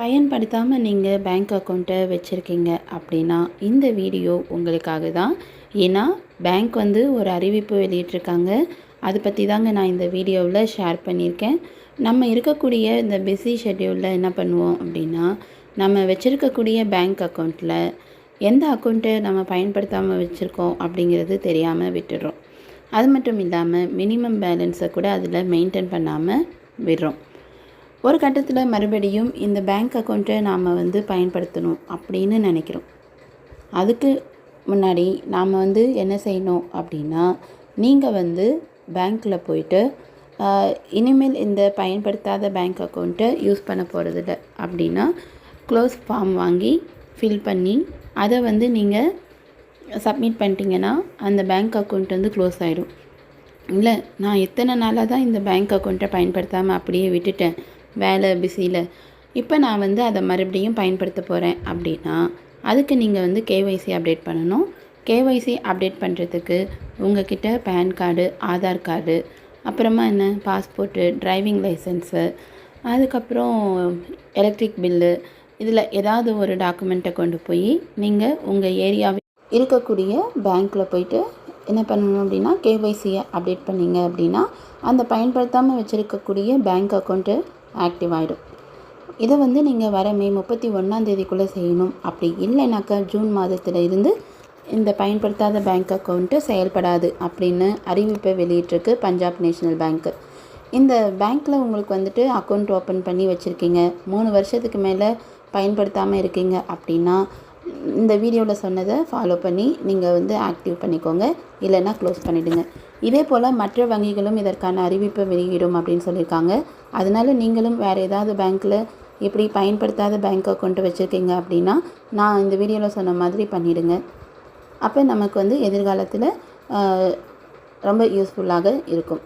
பயன்படுத்தாமல் நீங்கள் பேங்க் அக்கௌண்ட்டை வச்சுருக்கீங்க அப்படின்னா இந்த வீடியோ உங்களுக்காக தான். ஏன்னா பேங்க் வந்து ஒரு அறிவிப்பு வெளியிட்ருக்காங்க அதை பற்றி தாங்க நான் இந்த வீடியோவில் ஷேர் பண்ணியிருக்கேன். நம்ம இருக்கக்கூடிய இந்த பிஸி ஷெட்யூலில் என்ன பண்ணுவோம் அப்படின்னா நம்ம வச்சுருக்கக்கூடிய பேங்க் அக்கௌண்ட்டில் எந்த அக்கௌண்ட்டை நம்ம பயன்படுத்தாமல் வச்சுருக்கோம் அப்படிங்கிறது தெரியாமல் விட்டுடுறோம் அது மட்டும் இல்லாமல் மினிமம் பேலன்ஸை கூட அதில் மெயின்டைன் பண்ணாமல் விடுறோம். ஒரு கட்டத்தில் மறுபடியும் இந்த பேங்க் அக்கௌண்ட்டை நாம் வந்து பயன்படுத்தணும் அப்படின்னு நினைக்கிறோம். அதுக்கு முன்னாடி நாம் வந்து என்ன செய்யணும் அப்படின்னா நீங்கள் வந்து பேங்க்கில் போயிட்டு இனிமேல் இந்த பயன்படுத்தாத பேங்க் அக்கௌண்ட்டை யூஸ் பண்ண போகிறதில்ல அப்படின்னா க்ளோஸ் ஃபார்ம் வாங்கி ஃபில் பண்ணி அதை வந்து நீங்கள் சப்மிட் பண்ணிட்டீங்கன்னா அந்த பேங்க் அக்கௌண்ட் வந்து க்ளோஸ் ஆகிடும் இல்லை நான் எத்தனை நாளாக தான் இந்த பேங்க் அக்கௌண்ட்டை பயன்படுத்தாமல் அப்படியே விட்டுட்டேன். வேலை பிஸியில் இப்போ நான் வந்து அதை மறுபடியும் பயன்படுத்த போகிறேன் அப்படின்னா அதுக்கு நீங்கள் வந்து கேஒய்சி அப்டேட் பண்ணணும். கேஒய்சி அப்டேட் பண்ணுறதுக்கு உங்ககிட்ட பேன் கார்டு ஆதார் கார்டு அப்புறமா என்ன? பாஸ்போர்ட்டு டிரைவிங் லைசன்ஸு அதுக்கப்புறம் எலக்ட்ரிக் பில்லு இதில் ஏதாவது ஒரு டாக்குமெண்ட்டை கொண்டு போய் நீங்கள் உங்கள் ஏரியாவில் இருக்கக்கூடிய பேங்க்கில் போயிட்டு என்ன பண்ணணும் அப்படின்னா கேஒய்சியை அப்டேட் பண்ணிங்க அப்படின்னா அந்த பயன்படுத்தாமல் வச்சுருக்கக்கூடிய பேங்க் அக்கௌண்ட்டு ஆக்டிவ் ஆகிடும் இதை வந்து நீங்கள் வர மே முப்பத்தி ஒன்றாந்தேதிக்குள்ளே செய்யணும். அப்படி இல்லைனாக்கா ஜூன் மாதத்தில் இருந்து இந்த பயன்படுத்தாத பேங்க் அக்கௌண்ட்டு செயல்படாது அப்படின்னு அறிவிப்பை வெளியிட்டிருக்கு பஞ்சாப் நேஷனல் பேங்க்கு இந்த பேங்க்கில் உங்களுக்கு வந்துட்டு அக்கௌண்ட் ஓப்பன் பண்ணி வச்சுருக்கீங்க. மூணு வருஷத்துக்கு மேலே பயன்படுத்தாமல் இருக்கீங்க அப்படின்னா இந்த வீடியோவில் சொன்னதை ஃபாலோ பண்ணி நீங்கள் வந்து ஆக்டிவ் பண்ணிக்கோங்க. இல்லைன்னா க்ளோஸ் பண்ணிவிடுங்க இதே போல் மற்ற வங்கிகளும் இதற்கான அறிவிப்பை வெளியிடும் அப்படின்னு சொல்லியிருக்காங்க. அதனால் நீங்களும் வேறு ஏதாவது பேங்க்கில் இப்படி பயன்படுத்தாத பேங்க் அக்கௌண்ட்டு வச்சுருக்கீங்க அப்படின்னா நான் இந்த வீடியோவில் சொன்ன மாதிரி பண்ணிவிடுங்க அப்போ நமக்கு வந்து எதிர்காலத்தில் ரொம்ப யூஸ்ஃபுல்லாக இருக்கும்.